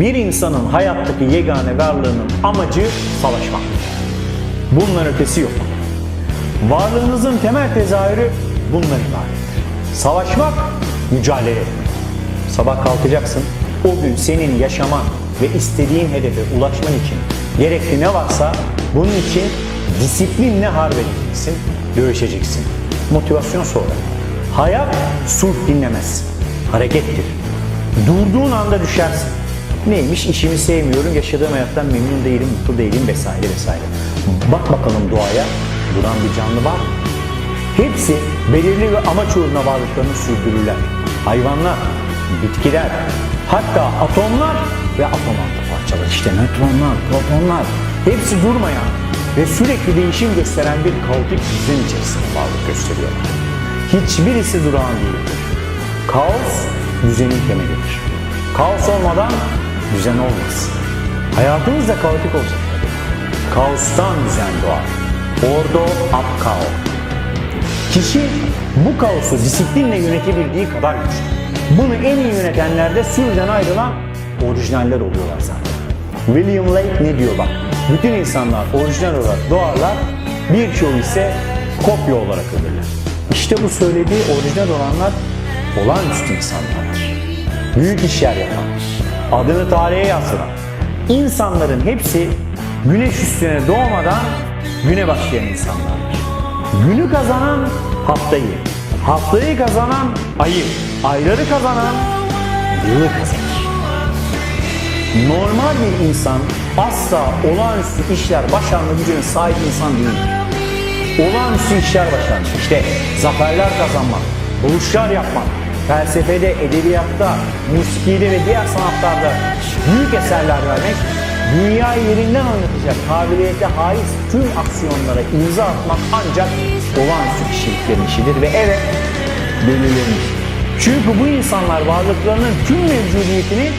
Bir insanın hayattaki yegane varlığının amacı savaşmak. Bundan ötesi yok. Varlığınızın temel tezahürü bundan ibarettir. Savaşmak, mücadele. Sabah kalkacaksın, o gün senin yaşaman ve istediğin hedefe ulaşman için gerekli ne varsa bunun için disiplinle harp dövüşeceksin. Motivasyon sonra. Hayat sulh dinlemez, harekettir. Durduğun anda düşersin. Neymiş? İşimi sevmiyorum, yaşadığım hayattan memnun değilim, mutlu değilim vesaire vesaire. Bak bakalım doğaya, duran bir canlı var mı? Hepsi belirli bir amaç uğruna varlıklarını sürdürürler. Hayvanlar, bitkiler, hatta atomlar ve atom altı parçalar. İşte nötronlar, protonlar hepsi durmayan ve sürekli değişim gösteren bir kaotik düzen içerisinde varlık gösteriyorlar. Hiçbirisi durağan değildir. Kaos düzenin temelidir. Kaos olmadan düzen olmaz. Hayatımız da kaotik olacak. Kaostan düzen doğar. Ordo ab kao. Kişi bu kaosu disiplinle yönetebildiği kadar güçlü. Bunu en iyi yönetenler de sürüden ayrılan orijinaller oluyorlar zaten. William Lake ne diyor bak? Bütün insanlar orijinal olarak doğarlar, birçoğu ise kopya olarak ölürler. İşte bu söylediği orijinal olanlar olağanüstü insanlardır. Büyük işler yapan, adını tarihe yazdıran, insanların hepsi güneş üstüne doğmadan güne başlayan insanlardır. Günü kazanan haftayı, haftayı kazanan ayı, ayları kazanan yılı kazanır. Normal bir insan asla olağanüstü işler başarma gücüne sahip insan değildir. Olağanüstü işler başarmış. İşte zaferler kazanmak, buluşlar yapmak, felsefede, edebiyatta, musikide ve diğer sanatlarda büyük eserler vermek, dünyayı yerinden oynatacak kabiliyete haiz tüm aksiyonlara imza atmak ancak olağanüstü kişiliklerin işidir ve evet belirlenmiş. Çünkü bu insanlar varlıklarının tüm mevcudiyetini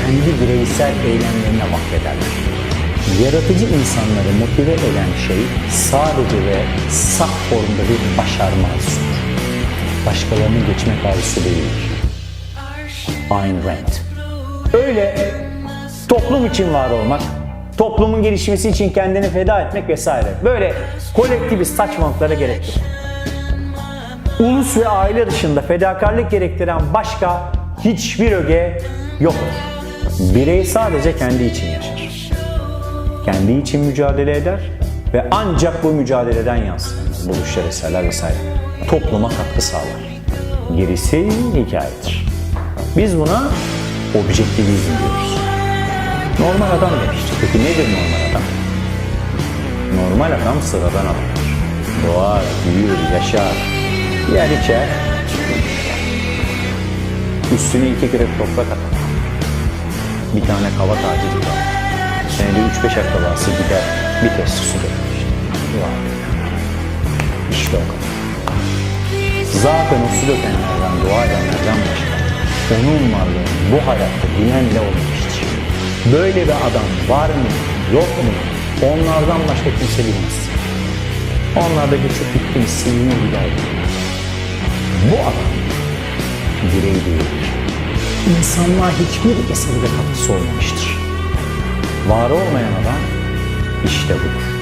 kendi bireysel eylemlerine vakfederler. Yaratıcı insanları motive eden şey sadece ve saf formda bir başarma arzusudur. Başkalarının geçmek arzusu değildir. Ayn Rand. Öyle toplum için var olmak, toplumun gelişmesi için kendini feda etmek vesaire. Böyle kolektivist saçmalıklara gerek yok. Ulus ve aile dışında fedakarlık gerektiren başka hiçbir öge yoktur. Birey sadece kendi için yaşar. Kendi için mücadele eder ve ancak bu mücadeleden yansıyan buluşlar, eserler vesaire topluma katkı sağlar. Gerisi hikayedir. Biz buna objektivizm diyoruz. Normal adam demiştik. Peki nedir normal adam? Normal adam sıradan adamdır. Doğar, büyür, yaşar, yer içer, üstüne iki kürek toprak atar. Bir tane kava tacı gider. Senede üç beş akrabası gider, bir testi su dökür işte. O kadar. Zaten o su dökenlerden, dua edenlerden başka onun varlığı bu hayatta bilenle olmamıştır. Böyle bir adam var mı, yok mu? Onlardan başka kimse bilmez. Onlar da geçip bitti, silinir gider. Bu adam birey değildir. İnsanlığa hiçbir eserde katkısı olmamıştır. Var olmayan adam işte budur.